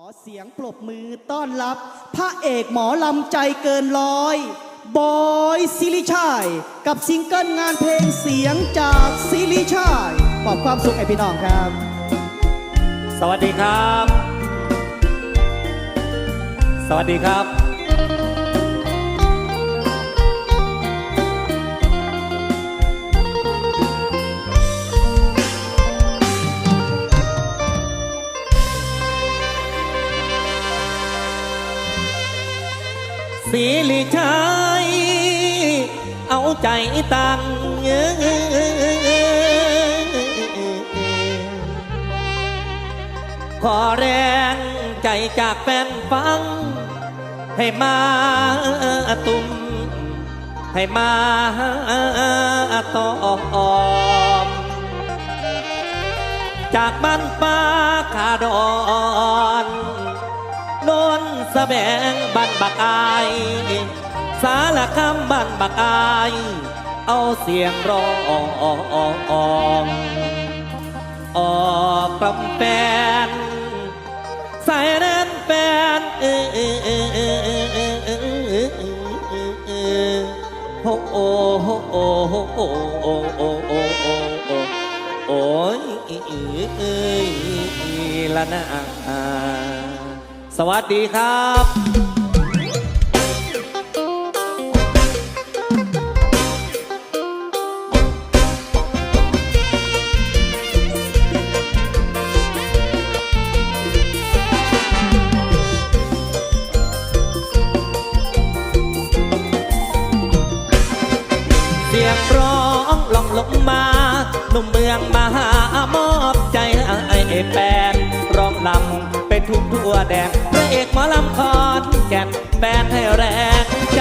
ขอเสียงปรบมือต้อนรับ พระเอกหมอลำใจเกินร้อย บอยซิลิชัยกับซิงเกิลงานเพลงเสียงจากซิลิชัยปอบความสุขไอพี่น้องครับ สวัสดีครับ สวัสดีครับ สีลิชัยเอาใจตังขอแรงใจจากแฟนฟัง ให้มาตุ่มให้มาตอมจากบ้านป้าขาดอนโนน สะแบงบ้านบักอาย สารคำบ้านบักอาย เอาเสียงร้องออกกำแปนสายแน่นแฟนเออเออเออเออเออเออเออเออเออโอ้โอ้โอ้โอ้โอ้โอ้โอ้โอ้โอ้โอ้โอ้ยเอ้ยละนะ สวัสดีครับเมืองมาหามอบใจไอ้แฟนร้องลำ วแดนพระเอกหมอลำคอนแก่นแฟนให้แรงใจ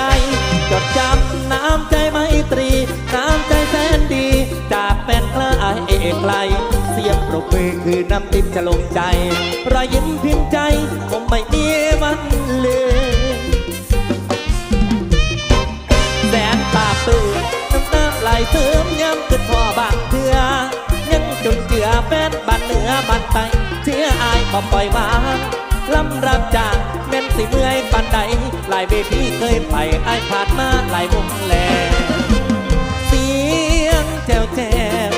จดจำน้ำใจไมตรี น้ำใจแสนดี จากแฟนคลาเอกไกล เสียงปรบมือคือน้ำติดจะลงใจ รอยยิ้มพิมพ์ใจคงไม่มีวันลืมแสนตาปืนน้ำตาไหลเติมย้ำขึ้นพ่อบางเถื่อยังจนเจือแฟนบ้านเหนือบ้านใต้เชื่ออายบ่ปล่อยมา ลำรับจากแม่นสิเมื่อยปันใดหลายเวทีเคยไปไอายผ่านมาหลายวงแลเสียงแจวแจว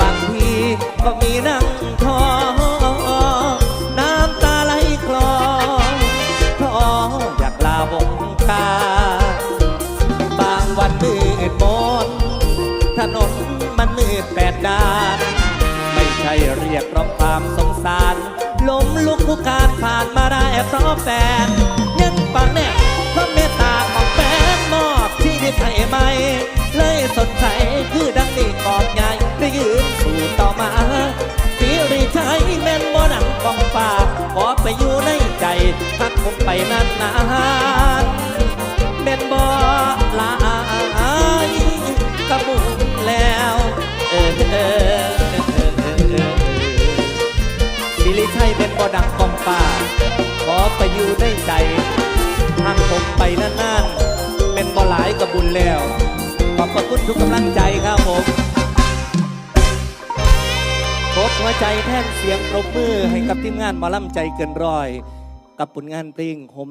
บางทีก็มีนั่งทอน้ำตาไหลคลอท้ออยากลาวงการบางวันมืดมนถนนมันมืดแปดด้าน ไม่ใช่เรียกร้องความสงสาร ล้มลุกผู้การผ่านมาได้เพราะแฟนยังปังแน่เพราะเมตตาของแฟนมอบที่ดินให้ไหมเลยสดใสคือดังนี้กอดใหญ่ได้ยืนสู่ต่อมาสีริชัยแม่นบ่หนังกองฟ้าขอไปอยู่ในใจทักผมไปนานๆ บิลิชัยเป็นบ่ดังกองป่า ขอไปอยู่ในใจทางผมไปนานๆ เป็นบ่หลายกระบุญแล้ว ขอบพระคุณทุกกำลังใจครับผมพบหัวใจแท่นเสียงปรบมือให้กับทีมงานหมอลำใจเกินร้อย กับผลงานเพลงโฮม